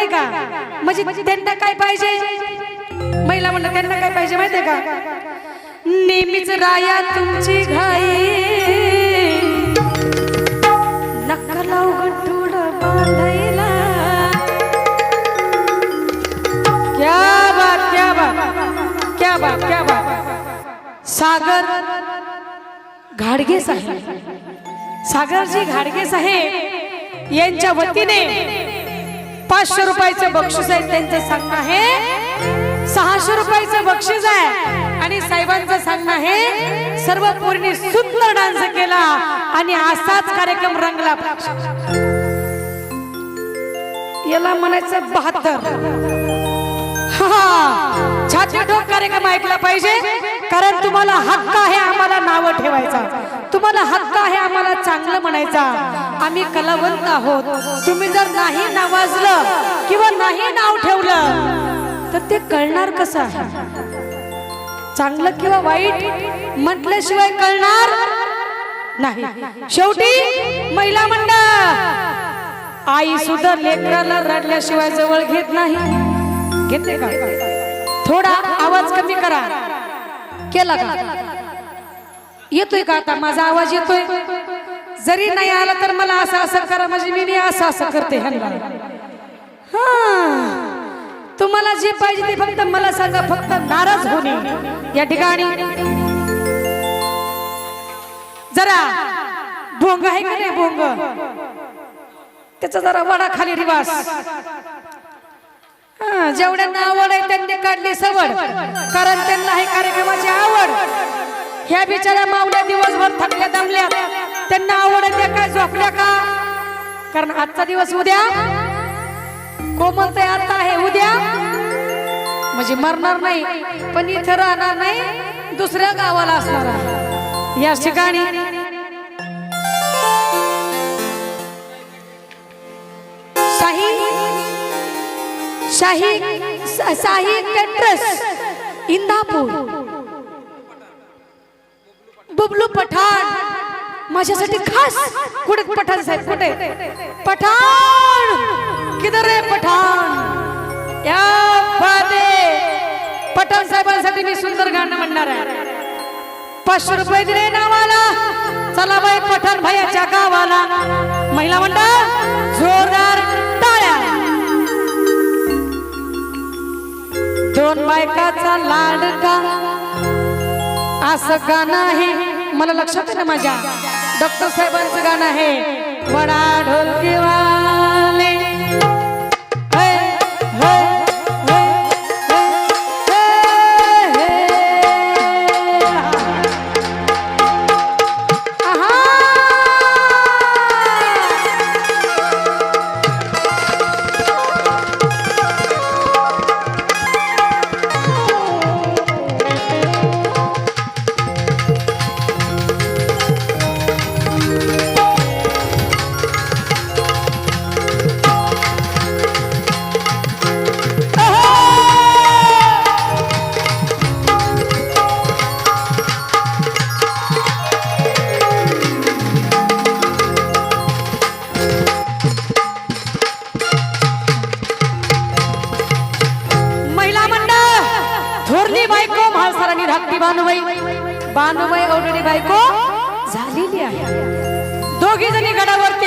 नाही का? म्हणजे त्यांना काय पाहिजे? महिला म्हणतात त्यांना काय पाहिजे माहितीये का? नेहमीच राया तुमची घाई. नका लावू गठुड बांधायला. क्या बात क्या बात क्या बात क्या बात. सागर घाडगे साहेब. सागरजी घाडगे साहेब यांच्या वतीने पाचशे रुपयाचं बक्षीस आहे त्यांचं सांगणं आहे. सहाशे रुपयाचं बक्षीस आहे. आणि साहेबांचं सांगणं आहे सर्व पोरीने सुंदर डान्स केला आणि असाच कार्यक्रम रंगला. याला म्हणायचं बहात्तर. हा छाती ठोक कार्यक्रम ऐकला पाहिजे. कारण तुम्हाला हक्क आहे आम्हाला नाव ठेवायचा. तुम्हाला हक्क आहे आम्हाला चांगलं म्हणायचा. आम्ही कलावंत आहोत. तुम्ही जर नाही नावाजलं किंवा नाही नाव ठेवलं तर ते कळणार कसं आहे? चांगलं किंवा वाईट म्हटल्याशिवाय कळणार नाही. शेवटी महिला मंडळ आई सुद्धा लेकराला रडल्याशिवाय जवळ घेत नाही. घेते का? थोडा आवाज कमी करा. केला का? येतोय का आता? माझा आवाज येतोय? जरी नाही आला तर मला असं असं करा. म्हणजे मी असं असं करते ह्यांना. हा. तुम्हाला जे पाहिजे ते फक्त मला सांगा. फक्त नाराज होणे. या ठिकाणी. जरा भोंग आहे का नाही भोंग? त्याचा जरा वडा खाली रिवास जेवढ्यांना आवड आहे त्यांनी काढली सवड. कारण त्यांना हे कार्यक्रमाची आवड. ह्या बिचाऱ्या मावल्या दिवसभर थकल्या दमल्या. त्यांना आवड आहे त्या काय झोपल्या का? कारण आजचा दिवस उद्या कोमल ते आता आहे उद्या. म्हणजे मरणार नाही पण इथं राहणार नाही दुसऱ्या गावाला असणार आहे. या ठिकाणी शाही साहित्य ट्रस्ट कॅट्रस इंदापूर. बुबलू पठाण माझ्यासाठी खास कुठे पठाण साहेब कुठे? पठाण! किधर रे पठाण? या पठाण साहेबांसाठी मी सुंदर गाणं म्हणणार आहे. पाचशे रुपये दिले नावाला. चला बाई पठाण भैयाच्या गावाला. महिला म्हणता जोरदार दोन बायकाचा लाडका. असं गाणं आहे. मला लक्षात आहे ना माझ्या. डॉक्टर साहेबांचं गाणं आहे. वडा ढोलकीवाले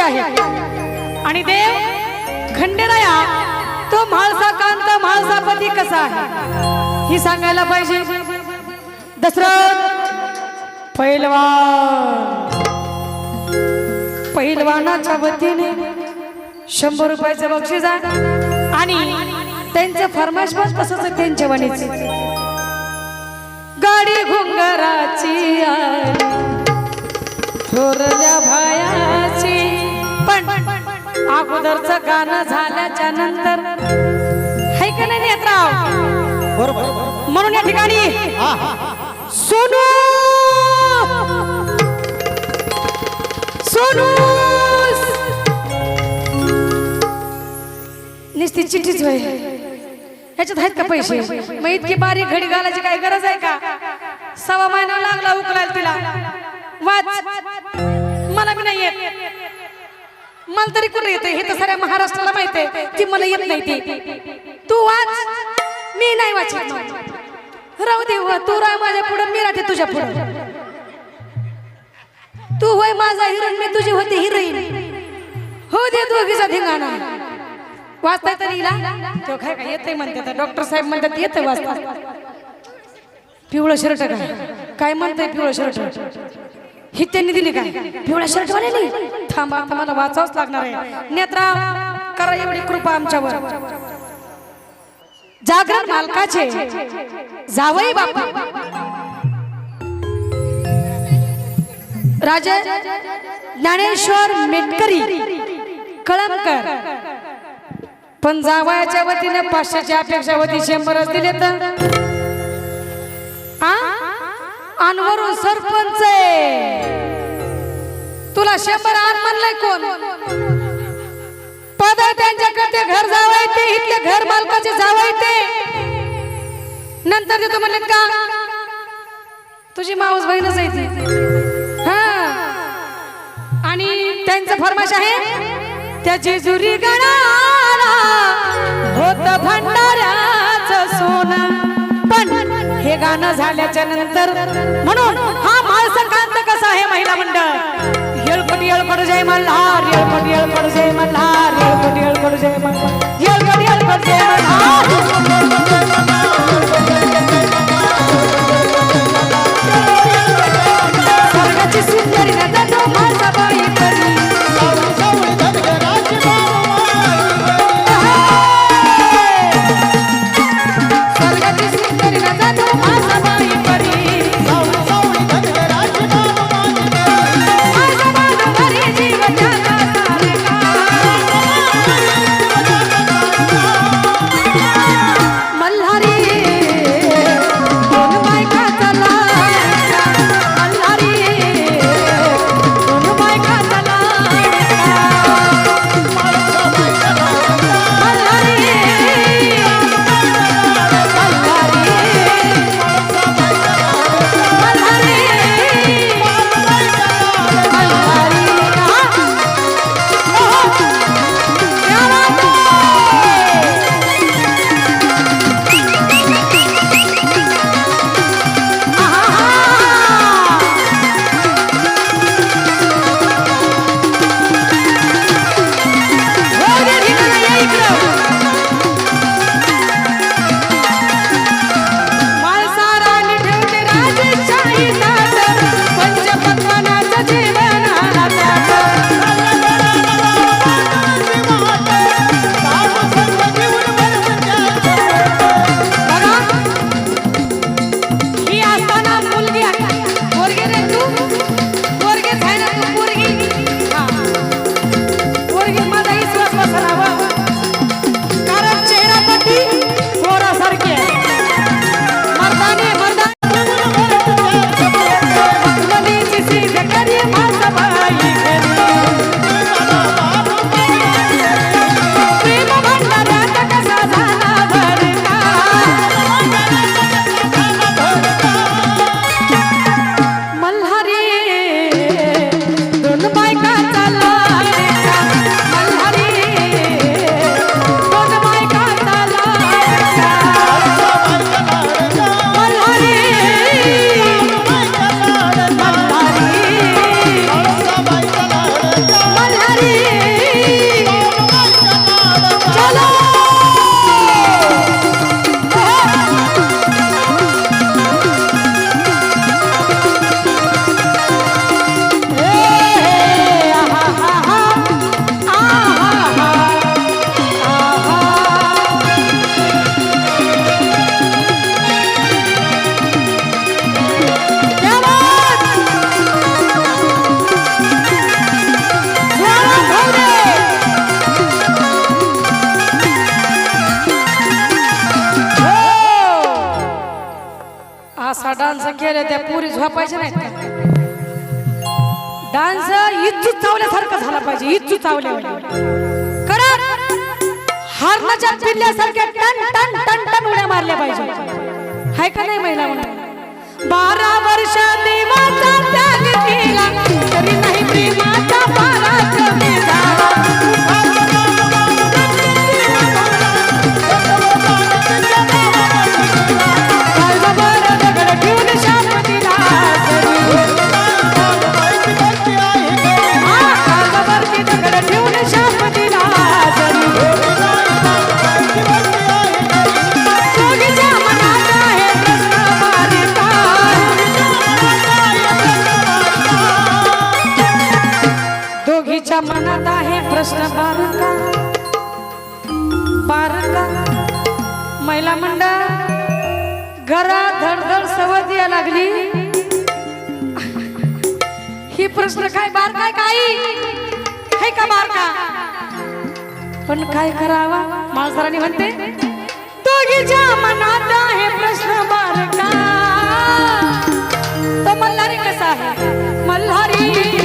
गडावरती आहे. आणि देव खंडेराया तो म्हाळसा कांत म्हाळसापती कसा आहे? ही सांगायला पाहिजे. दशरथ पैलवान. पहिलवानाच्या वतीने शंभर रुपयाचं बक्षीस आहे. आणि त्यांचं फरमाश पण तसंच त्यांच्या वणीच. गाडी घुंगराची आली, थोरल्या अगोदरचं गाणं झाल्याच्यानंतर. हाय का नाही नेत्राव? बरोबर. म्हणून या ठिकाणी हा हा. सोनू! सोनू! निस्ती चिठ्ठीच होय. ह्याच्यात आहेत का पैसे? मग इतकी बारीक घडी घालायची काय गरज आहे का? सव्वा महिना लागला उकलायला तिला. वाच. मला बी नाही येत. मला तरी कुठे येते हे तर साऱ्या महाराष्ट्राला माहीत आहे. ती मला येत नाही ती. तू वाच. मी नाही वाचत. राहू दे तू राह माझ्या पुढे. मी राहते तुझ्या पुढे. तू होय माझा हिरोईन. मी तुझी होती हिरोईन. हो दे दोघीचा धिंगाणा. वाचता तरी हिला तो काय काय येते म्हणते डॉक्टर साहेब म्हणतात येते वाचता. पिवळं शर्ट काय काय म्हणताय पिवळं शर्ट? ही त्यांनी दिली काय पिवळ्या शर्ट वाल्यानी थांबा तुम्हाला वाचावंच लागणार आहे. नेत्रा करा एवढी कृपा आमच्यावर. जागरण मालकाचे. जावई बापा. राजा ज्ञानेश्वर मेटकरी. कळमकर. पण जावयाच्या वतीने पाचशेच्या अपेक्षा होती शंभरच दिले तर. अनवरून सरपंच आहे. तुला शंभर आण म्हणलंय कोण? पद त्यांच्याकडे घर जावं ते इथले घर मालकाचे जावं ते नंतर देतो म्हणले का? तुझी माऊस बहीणच आहे हा. आणि त्यांचं फरमाश आहे त्या जेजुरी गणाला होत भंडाऱ्याच सोनं. पण हे गाणं झाल्याच्यानंतर म्हणून हा माळसंक्रांत कसा आहे महिला मंडळ? येळपट येळपट जय मल्हार येळपट येळपट जय मल्हार येळपट येळपट जय मल्हार येळपट येळपट जय मल्हार. पाहिजे इच्छू चावल्या हरणाच्या पिल्ल्यासारख्या टन टन टन टन उड्या मारल्या पाहिजे. हाय का नाही महिला म्हणून? बारा वर्ष देवाचा त्याग केला. तरी नाही प्रेमाचा बारा बार काय काही? हे का बार का? पण काय करावा? माणसाराणी म्हणते तो दोघीच्या मनात आहे प्रश्न बार का? तो मल्हारी कसा आहे? मल्हारी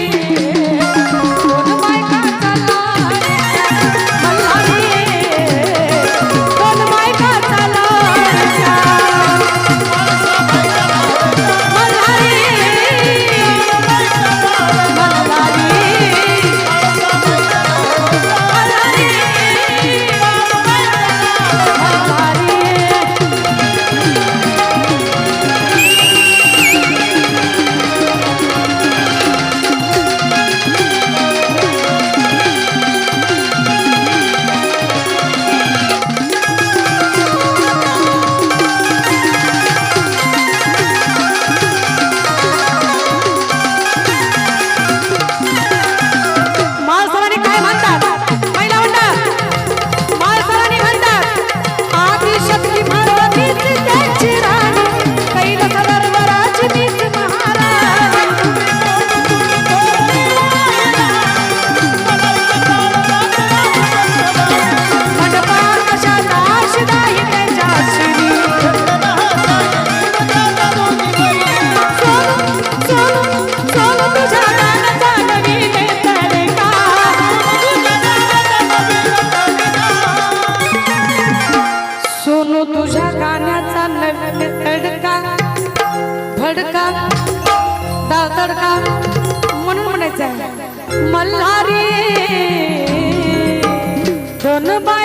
Sona